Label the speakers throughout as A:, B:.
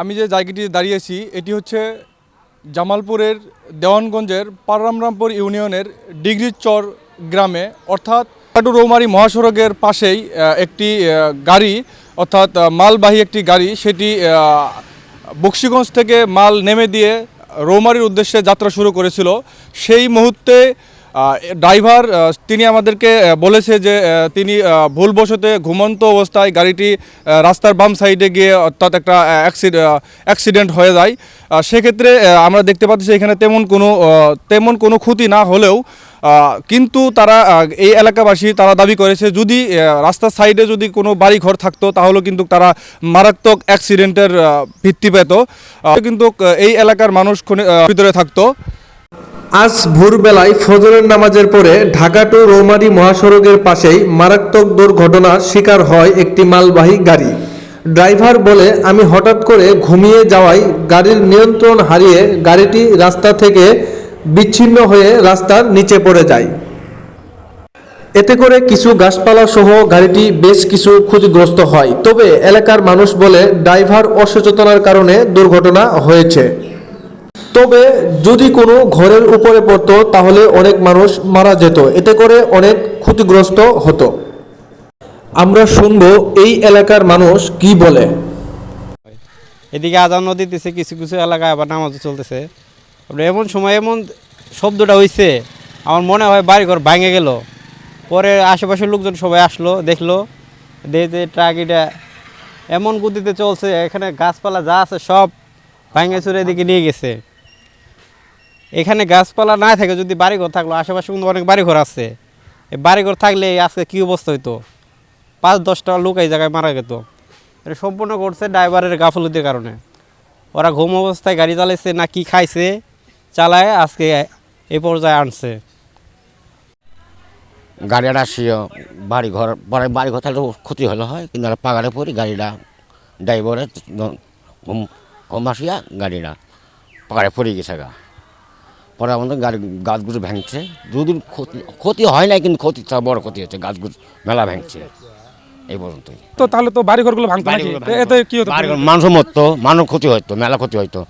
A: আমি যে জায়গাটি দাঁড়িয়েছি, এটি হচ্ছে জামালপুরের দেওয়ানগঞ্জের পাররামরামপুর ইউনিয়নের ডিগ্রিচর গ্রামে। অর্থাৎ কাটু রৌমারি মহাসড়কের পাশেই একটি গাড়ি, অর্থাৎ মালবাহী একটি গাড়ি, সেটি বক্সিগঞ্জ থেকে মাল নেমে দিয়ে রৌমারির উদ্দেশ্যে যাত্রা শুরু করেছিল। সেই মুহূর্তে ড্রাইভার তিনি আমাদেরকে বলেছে যে তিনি ভুলবশতে ঘুমন্ত অবস্থায় গাড়িটি রাস্তার বাম সাইডে গিয়ে অর্থাৎ একটা অ্যাক্সিডেন্ট হয়ে যায়। সেক্ষেত্রে আমরা দেখতে পাচ্ছি এখানে তেমন কোনো তেমন কোনো ক্ষতি না হলেও কিন্তু তারা এই এলাকাবাসী তারা দাবি করেছে, যদি রাস্তার সাইডে যদি কোনো বাড়ি ঘর থাকতো, তাহলে কিন্তু তারা মারাত্মক অ্যাক্সিডেন্টের ভিত্তি পেত। কিন্তু এই এলাকার মানুষ ভিতরে থাকতো।
B: আজ ভোরবেলায় ফজরের নামাজের পরে ঢাকা টু রৌমারী মহাসড়কের পাশেই মারাত্মক দুর্ঘটনার শিকার হয় একটি মালবাহী গাড়ি। ড্রাইভার বলে, আমি হঠাৎ করে ঘুমিয়ে যাওয়ায় গাড়ির নিয়ন্ত্রণ হারিয়ে গাড়িটি রাস্তা থেকে বিচ্ছিন্ন হয়ে রাস্তার নিচে পড়ে যায়। এতে করে কিছু গাছপালা সহ গাড়িটি বেশ কিছু ক্ষতিগ্রস্ত হয়। তবে এলাকার মানুষ বলে, ড্রাইভার অসচেতনার কারণে দুর্ঘটনা হয়েছে। তবে যদি কোনো ঘরের উপরে পড়তো, তাহলে অনেক মানুষ মারা যেত। এতে করে অনেক ক্ষতিগ্রস্ত হতো। আমরা শুনব এই এলাকার মানুষ কি বলে।
C: এদিকে আজান নদী দিতেছে কিছু কিছু এলাকায় আবার নামাজও চলতেছে। এমন সময় এমন শব্দটা হয়েছে আমার মনে হয় বাড়িঘর ভাঙে গেল। পরে আশেপাশের লোকজন সবাই আসলো, দেখল, দেখে যে ট্রাক এটা এমন গতিতে চলছে, এখানে গাছপালা যা আছে সব ভাঙে চুরে এদিকে নিয়ে গেছে। এখানে গাছপালা না থাকে, যদি বাড়িঘর থাকল, আশেপাশে কিন্তু অনেক বাড়িঘর আছে। এই বাড়িঘর থাকলে আজকে কী অবস্থা হইতো? পাঁচ, দশটা লোক এই জায়গায় মারা যেত এটা সম্পূর্ণ করছে ড্রাইভারের গাফলতির কারণে। ওরা ঘুম অবস্থায় গাড়ি চালাইছে না কি খাইছে, চালায় আজকে এই পর্যায়ে আনছে।
D: গাড়িটা আসিও বাড়ি ঘর বাড়ি বাড়ি ঘর থাকলে ক্ষতি হলে হয়, কিন্তু পাগারে পড়ি গাড়িটা, ড্রাইভারের ঘুম ঘুম আসিয়া গাড়িটা পাগারে পড়ে গেছে গা। পরে আমাদের গাড়ি গাছগুলো ভেঙছে। দুদিন ক্ষতি ক্ষতি হয় নাই কিন্তু ক্ষতি বড় ক্ষতি হচ্ছে গাছগুলো মেলা ভেঙছে। এই পর্যন্তই।
E: তো তাহলে তো বাড়ি ঘরগুলো ভাঙতো নাকি? তো এতে কি হতো?
D: মানুষ মরতো মানুষ ক্ষতি হতো মেলা ক্ষতি হতো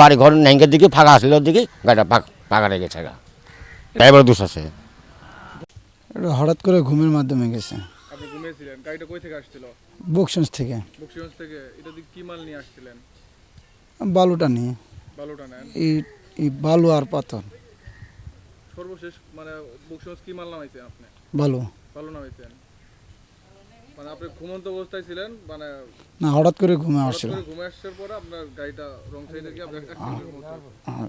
D: বাড়ি ঘর ন্যাঙ্গের দিকে ফাঁকা আসলে ওর দিকে গাড়িটা পাকা রেখে গেছে গা। ড্রাইভার দোষ আছে।
F: এটা হঠাৎ করে ঘুমের মাধ্যমে গেছে।
A: আপনি ঘুমিয়েছিলেন? গাড়িটা কই থেকে আসছিল?
F: বকশঞ্জ থেকে।
A: বক্সিগঞ্জ থেকে? এটা কি মাল নিয়ে আসছিলেন?
F: বালুটা নিয়ে।
A: বালুটা নেন।
F: এই এই বালু আর পাথর।
A: সর্বশেষ মানে বক্সিগঞ্জ কি মাল নামাইছেন আপনি?
F: বালু।
A: বালু নামাইছেন। মানে আপনি ঘুমন্ত অবস্থায় ছিলেন মানে
F: না হঠাৎ করে ঘুমে আসছিল
A: ঘুমে আসার পরে আপনার গাড়িটা রং সাইডে গিয়ে আপনার মধ্যে।
F: আর